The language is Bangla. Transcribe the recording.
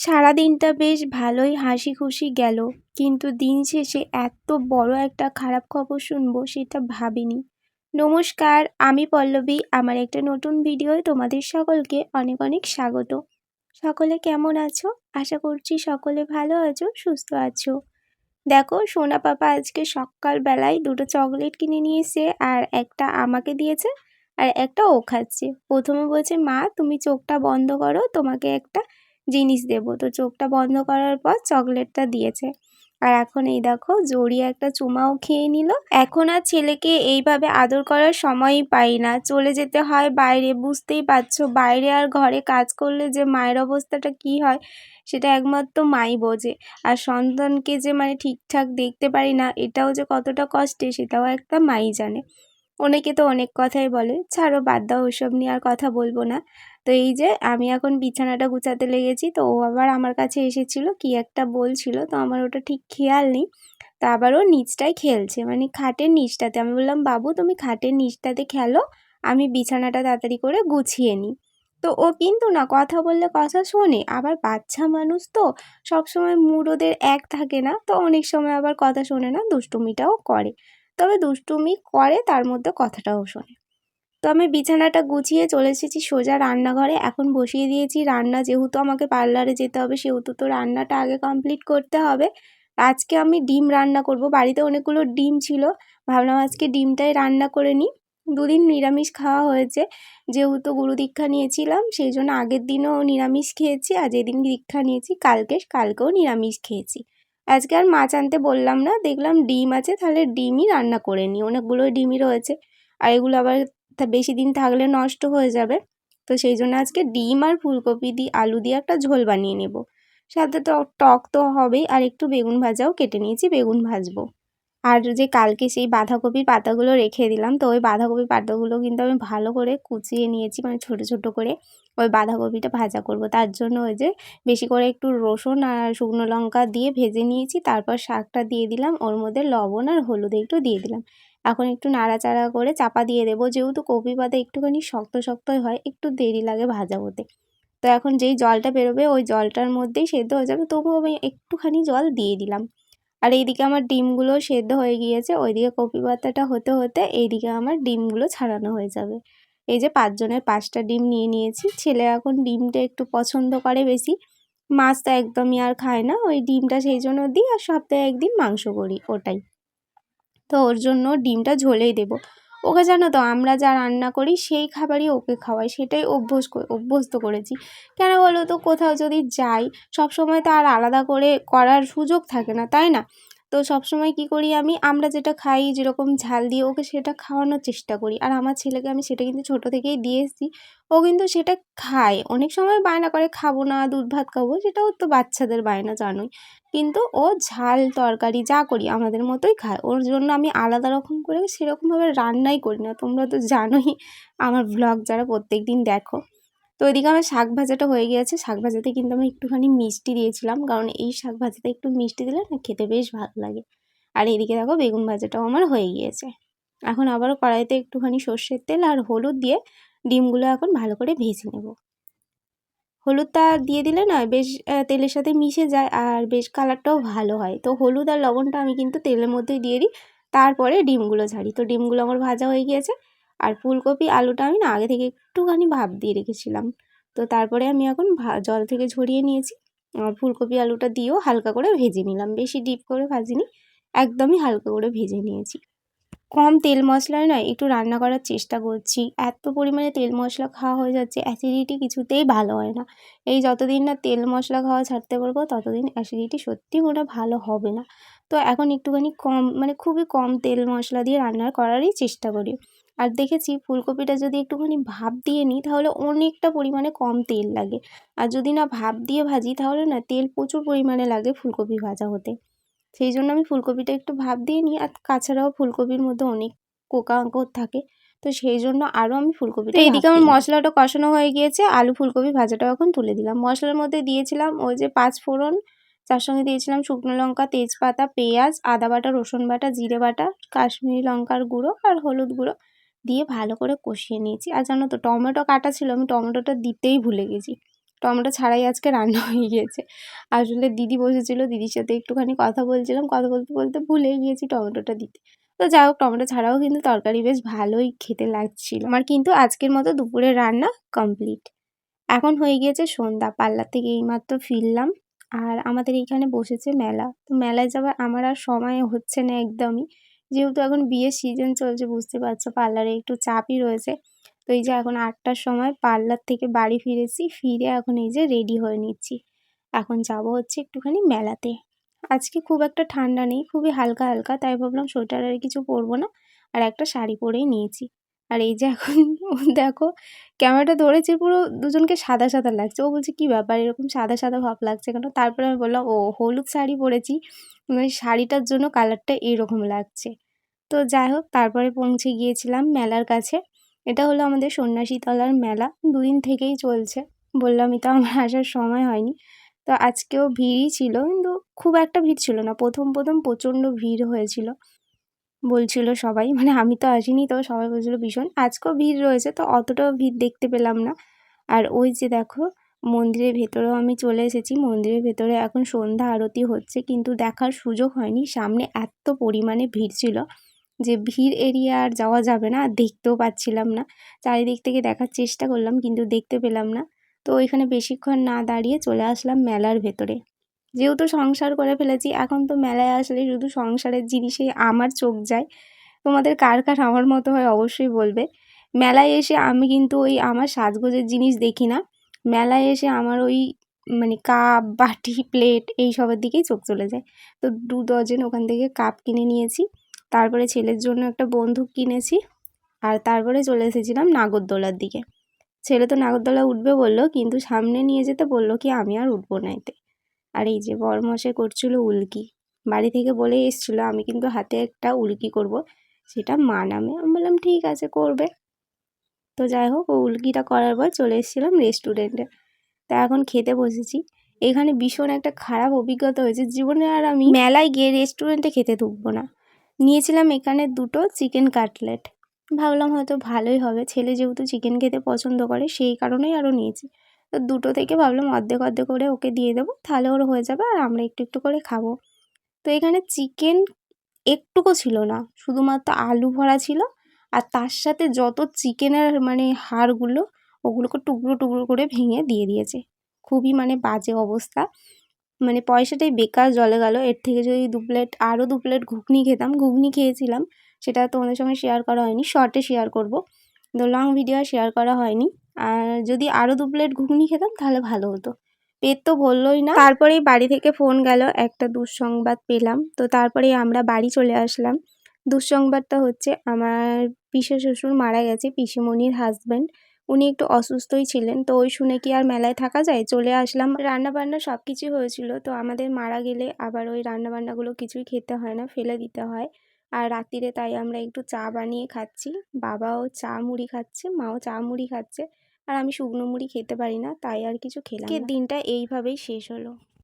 সারাদিনটা বেশ ভালোই হাসি খুশি গেল, কিন্তু দিন শেষে এত বড় একটা খারাপ খবর শুনব সেটা ভাবিনি। নমস্কার, আমি পল্লবী, আমার একটা নতুন ভিডিওয় তোমাদের সকলকে অনেক অনেক স্বাগত। সকলে কেমন আছো? আশা করছি সকলে ভালো আছো, সুস্থ আছো। দেখো, সোনা পাপা আজকে সকালবেলায় দুটো চকলেট কিনে নিয়েছে, আর একটা আমাকে দিয়েছে, আর একটা ও খাচ্ছে। প্রথমে বলছে, মা, তুমি চোখটা বন্ধ করো, তোমাকে একটা জিনিস দেব। তো চোখটা বন্ধ করার পর চকলেটটা দিয়েছে। আর এখন এই দেখো জড়িয়ে একটা চুমাও খেয়ে নিল। এখন আর ছেলেকে এইভাবে আদর করার সময়ই পাই না। চলে যেতে হয় বাইরে, বুঝতেই পারছ। বাইরে আর ঘরে কাজ করলে যে মায়ের অবস্থাটা কি হয়, সেটা একমাত্র মাই বোঝে। আর সন্তানকে যে মানে ঠিকঠাক দেখতে পারি না, এটাও যে কতটা কষ্টে, সেটাও একটা মাই জানে। অনেকে তো অনেক কথাই বলে, ছাড়ো, বাদ দাও, ওসব নিয়ে আর কথা বলব না। তো এই যে আমি এখন বিছানাটা গুছাতে লেগেছি, তো ও আবার আমার কাছে এসেছিল, কি একটা বলছিল, তো আমার ওটা ঠিক খেয়াল নেই। তো আবার ও নিচটায় খেলছে মানে খাটের নিচটাতে। আমি বললাম, বাবু, তুমি খাটের নিচটাতে খেলো, আমি বিছানাটা তাড়াতাড়ি করে গুছিয়ে নিই। তো ও কিন্তু না, কথা বললে কথা শোনে, আবার বাচ্চা মানুষ তো সবসময় মুড ওদের এক থাকে না, তো অনেক সময় আবার কথা শোনে না, দুষ্টুমিটাও করে। তবে দুষ্টুমি করে, তার মধ্যে কথাটাও শোনে। তো আমি বিছানাটা গুছিয়ে চলে এসেছি সোজা রান্নাঘরে। এখন বসিয়ে দিয়েছি রান্না। যেহেতু আমাকে পার্লারে যেতে হবে, সেহেতু তো রান্নাটা আগে কমপ্লিট করতে হবে। আজকে আমি ডিম রান্না করব। বাড়িতে অনেকগুলো ডিম ছিল। ভাবলাম আজকে ডিমটাই রান্না করে নিই। দুদিন নিরামিষ খাওয়া হয়েছে। যেহেতু গুরু দীক্ষা নিয়েছিলাম, সেই জন্য আগের দিনও নিরামিষ খেয়েছি আর যেদিন দীক্ষা নিয়েছি, কালকে, কালকেও নিরামিষ খেয়েছি। আজকে আর মাছ আনতে বললাম না, দেখলাম ডিম আছে, তাহলে ডিমই রান্না করে নিই। অনেকগুলো ডিমই রয়েছে। আর এগুলো আবার বেশি দিন থাকলে নষ্ট হয়ে যাবে। তো সেই জন্য আজকে ডিম আর ফুলকপি দিয়ে আলু দিয়ে একটা ঝোল বানিয়ে নেব। সাথে তো টক তো হবেই, আর একটু বেগুন ভাজাও কেটে নিয়েছি, বেগুন ভাজবো। আর যে কালকে সেই বাঁধাকপির পাতাগুলো রেখে দিলাম, তো ওই বাঁধাকপির পাতাগুলো কিন্তু আমি ভালো করে কুচিয়ে নিয়েছি মানে ছোট ছোট করে ওই বাঁধাকপিটা ভাজা করব। তার জন্য ওই যে বেশি করে একটু রসুন আর শুকনো লঙ্কা দিয়ে ভেজে নিয়েছি, তারপর শাকটা দিয়ে দিলাম, ওর মধ্যে লবণ আর হলুদ একটু দিয়ে দিলাম। এখন একটু নাড়াচাড়া করে চাপা দিয়ে দেবো, যেহেতু কপি পাতা একটুখানি শক্ত শক্তই হয়, একটু দেরি লাগে ভাজা হতে তো এখন যেই জলটা বেরোবে, ওই জলটার মধ্যেই সেদ্ধ হয়ে যাবে, তবুও আমি একটুখানি জল দিয়ে দিলাম। আর এইদিকে আমার ডিমগুলো সেদ্ধ হয়ে গিয়েছে, ওইদিকে কপি পাতাটা হতে হতে এইদিকে আমার ডিমগুলো ছাড়ানো হয়ে যাবে। এই যে পাঁচজনের পাঁচটা ডিম নিয়ে নিয়েছি, ছেলে এখন ডিমটা একটু পছন্দ করে বেশি, মাছ তো একদমই আর খায় না, ওই ডিমটা সেই জন্য দিই আর সপ্তাহে একদিন মাংস করি, ওটাই। তো ওর জন্য ডিমটা ঝোলেই দেবো। ওকে জানো তো, আমরা যা রান্না করি সেই খাবারই ওকে খাওয়াই, সেটাই অভ্যস অভ্যস্ত করেছি। কেন বলো তো, কোথাও যদি যাই সব সময় তো আর আলাদা করে করার সুযোগ থাকে না, তাই না? তো সবসময় কি করি আমি? আমরা যেটা খাই, যেরকম ঝাল দিয়ে ওকে সেটা খাওয়ানোর চেষ্টা করি। আর আমার ছেলেকে আমি সেটা কিন্তু ছোটো থেকেই দিয়ে এসেছি। ও কিন্তু সেটা খায়। অনেক সময় বায়না করে, খাব না, দুধ ভাত খাব। সেটাও তো বাচ্চাদের বায়না, জানোই। কিন্তু ও ঝাল, তরকারি, যা করি আমাদের মতোই খায়। ওর জন্য আমি আলাদা রকম করে সেরকমভাবে রান্নাই করি না। তোমরা তো জানোই, আমার ব্লগ যারা প্রত্যেক দিন দেখো। তো ওইদিকে আমার শাক ভাজাটা হয়ে গিয়েছে। শাক ভাজাতে কিন্তু আমি একটুখানি মিষ্টি দিয়েছিলাম, কারণ এই শাক ভাজাতে একটু মিষ্টি দিলে না খেতে বেশ ভালো লাগে। আর এদিকে দেখো বেগুন ভাজাটাও আমার হয়ে গিয়েছে। এখন আবারও কড়াইতে একটুখানি সর্ষের তেল আর হলুদ দিয়ে ডিমগুলো এখন ভালো করে ভেজে নেব। হলুদটা দিয়ে দিলে না বেশ তেলের সাথে মিশে যায় আর বেশ কালারটাও ভালো হয়। তো হলুদ আর লবণটা আমি কিন্তু তেলের মধ্যেই দিয়ে দিই, তারপরে ডিমগুলো ঝাড়ি। তো ডিমগুলো আমার ভাজা হয়ে গিয়েছে। আর ফুলকপি, আলুটা আমি না আগে থেকে একটুখানি ভাপ দিয়ে রেখেছিলাম। তো তারপরে আমি এখন জল থেকে ঝরিয়ে নিয়েছি। আর ফুলকপি, আলুটা দিয়েও হালকা করে ভেজে নিলাম। বেশি ডিপ করে ভাজিনি, একদমই হালকা করে ভেজে নিয়েছি। কম তেল মশলায় নয় একটু রান্না করার চেষ্টা করছি। এত পরিমাণে তেল মশলা খাওয়া হয়ে যাচ্ছে অ্যাসিডিটি কিছুতেই ভালো হয় না। এই যতদিন না তেল মশলা খাওয়া ছাড়তে পারব, ততদিন অ্যাসিডিটি সত্যি মনে ভালো হবে না। তো এখন একটুখানি কম মানে খুবই কম তেল মশলা দিয়ে রান্না করারই চেষ্টা করি। আর দেখেছি ফুলকপিটা যদি একটুখানি ভাপ দিয়ে নিই তাহলে অনেকটা পরিমাণে কম তেল লাগে। আর যদি না ভাপ দিয়ে ভাজি তাহলে না তেল প্রচুর পরিমাণে লাগে ফুলকপি ভাজা হতে। সেই জন্য আমি ফুলকপিটা একটু ভাপ দিয়ে নিই আর তাছাড়াও ফুলকপির মধ্যে অনেক কোকা পোকামাকড় থাকে। তো সেই জন্য আরও আমি ফুলকপিটা এইদিকে আমার মশলাটা কষানো হয়ে গিয়েছে আলু ফুলকপি ভাজাটাও এখন তুলে দিলাম। মশলার মধ্যে দিয়েছিলাম ওই যে পাঁচ ফোড়ন তার সঙ্গে দিয়েছিলাম শুকনো লঙ্কা তেজপাতা পেঁয়াজ আদা বাটা রসুন বাটা জিরে বাটা কাশ্মীরি লঙ্কার গুঁড়ো আর হলুদ গুঁড়ো। দিয়ে ভালো করে কষিয়ে নিয়েছি। আর জানো তো, টমেটো কাটা ছিল, আমি টমেটোটা দিতেই ভুলে গেছি। টমেটো ছাড়াই আজকে রান্না হয়ে গিয়েছে আসলে দিদি বসেছিল, দিদির সাথে একটুখানি কথা বলছিলাম। কথা বলতে বলতে ভুলে গিয়েছি টমেটোটা দিতে। তো যাই হোক, টমেটো ছাড়াও কিন্তু তরকারি বেশ ভালোই খেতে লাগছিল। আমার কিন্তু আজকের মতো দুপুরের রান্না কমপ্লিট। এখন হয়ে গিয়েছে সন্ধ্যা পার্লার থেকে এইমাত্র ফিরলাম। আর আমাদের এইখানে বসেছে মেলা। তো মেলায় যাবার আমার আর সময় হচ্ছে না একদমই। যেহেতু এখন বিয়ের সিজন চলছে, বুঝতে পারছ, পার্লারে একটু চাপই রয়েছে। তো এই যে এখন আটটার সময় পার্লার থেকে বাড়ি ফিরেছি, ফিরে এখন এই যে রেডি হয়ে নিচ্ছি। এখন যাব হচ্ছে একটুখানি মেলাতে। আজকে খুব একটা ঠান্ডা নেই, খুবই হালকা হালকা, তাই ভাবলাম সোয়েটার আর কিছু পরবো না। আর একটা শাড়ি পরেই নিয়েছি। আর এই যে এখন দেখো ক্যামেরাটা ধরেছি পুরো দুজনকে সাদা সাদা লাগছে। ও বলছে, কী ব্যাপার? এরকম সাদা সাদা ভাব লাগছে কেন? তারপরে আমি বললাম, ও, হলুদ শাড়ি পরেছি। মানে শাড়িটার জন্য কালারটা এরকম লাগছে। তো যাই হোক, তারপরে পৌঁছে গিয়েছিলাম মেলার কাছে। এটা হলো আমাদের সন্ন্যাসীতলার মেলা। দুদিন থেকেই চলছে। বললামই তো আমার আসার সময় হয়নি। তো আজকেও ভিড়ই ছিল। কিন্তু খুব একটা ভিড় ছিল না। প্রথম প্রথম প্রচণ্ড ভিড় হয়েছিল। বলছিল সবাই মানে আমি তো আসিনি তো সবাই বলছিল ভীষণ। আজকেও ভিড় রয়েছে তো অতটাও ভিড় দেখতে পেলাম না। আর ওই যে দেখো, মন্দিরের ভেতরেও আমি চলে এসেছি। মন্দিরের ভেতরে এখন সন্ধ্যা আরতি হচ্ছে কিন্তু দেখার সুযোগ হয়নি। সামনে এত পরিমাণে ভিড় ছিল যে ভিড় এরিয়া আর যাওয়া যাবে না দেখতেও পাচ্ছিলাম না। চারিদিক থেকে দেখার চেষ্টা করলাম কিন্তু দেখতে পেলাম না। তো ওইখানে বেশিক্ষণ না দাঁড়িয়ে চলে আসলাম মেলার ভেতরে। যেহেতু সংসার করে ফেলেছি, এখন তো মেলায় আসলে শুধু সংসারের জিনিসেই আমার চোখ যায়। তোমাদের কার কার আমার মতো হয় অবশ্যই বলবে। মেলায় এসে আমি কিন্তু ওই আমার সাজগোজের জিনিস দেখি না। মেলায় এসে আমার ওই মানে কাপ, বাটি, প্লেট এই সবের দিকেই চোখ চলে যায়। তো দু ডজন ওখান থেকে কাপ কিনে নিয়েছি। তারপরে ছেলের জন্য একটা বন্দুক কিনেছি আর তারপরে চলে এসেছিলাম নাগরদোলার দিকে। ছেলে তো নাগরদোলা উঠবে বলল, কিন্তু সামনে নিয়ে যেতে বলল কি আমি আর উঠবো না এতে। আর এই যে বরমশাই করছিল উল্কি। বাড়ি থেকে বলে এসেছিল, আমি কিন্তু হাতে একটা উল্কি করব, সেটা মা নামে। আমি বললাম, ঠিক আছে, করবে। তো যাই হোক, ও উল্কিটা করার পর চলে এসেছিলাম রেস্টুরেন্টে তা এখন খেতে বসেছি। এখানে ভীষণ একটা খারাপ অভিজ্ঞতা হয়েছে। জীবনে আর আমি মেলায় গিয়ে রেস্টুরেন্টে খেতে ঢুকবো না। নিয়েছিলাম এখানে দুটো চিকেন কাটলেট ভাবলাম হয়তো ভালোই হবে। ছেলে যেহেতু চিকেন খেতে পছন্দ করে, সেই কারণেই আরও নিয়েছি। তো দুটো থেকে ভাবলাম অর্ধেক অর্ধেক করে ওকে দিয়ে দেবো, তাহলে ওর হয়ে যাবে আর আমরা একটু একটু করে খাব। তো এখানে চিকেন একটুকু ছিল না, শুধুমাত্র আলু ভরা ছিল আর তার সাথে যত চিকেনের মানে হাড়গুলো ওগুলোকে টুকরো টুকরো করে ভেঙে দিয়ে দিয়েছে। খুবই মানে বাজে অবস্থা। মানে পয়সাটাই বেকার জলে গেল। এর থেকে যদি দু প্লেট, আরও দু প্লেট ঘুগনি খেতাম, ঘুগনি খেয়েছিলাম, সেটা তোমাদের সঙ্গে শেয়ার করা হয়নি শর্টে শেয়ার করব। তো লং ভিডিও শেয়ার করা হয়নি। আর যদি আরও দু প্লেট ঘুগনি খেতাম, তাহলে ভালো হতো। পেট তো বললোই না। তারপরেই বাড়ি থেকে ফোন গেল, একটা দুঃসংবাদ পেলাম। তো তারপরেই আমরা বাড়ি চলে আসলাম। দুঃসংবাদটা হচ্ছে, আমার পিসে শ্বশুর মারা গেছে, পিসিমণির হাজব্যান্ড উনি একটু অসুস্থই ছিলেন, তো ওই শুনে কি আর মেলায় থাকা যায়? চলে আসলাম। রান্না বান্না সব কিছুই হয়েছিল, তো আমাদের মারা গেলে আবার ওই রান্না বান্নাগুলো কিছুই খেতে হয় না, ফেলে দিতে হয়। আর রাত্রিরে তাই আমরা একটু চা বানিয়ে খাচ্ছি। বাবাও চা মুড়ি খাচ্ছে, মাও চা মুড়ি খাচ্ছে। আর আমি শুকনো মুড়ি খেতে পারি না তাই আর কিছু খেলাম দিনটা এইভাবেই শেষ হলো।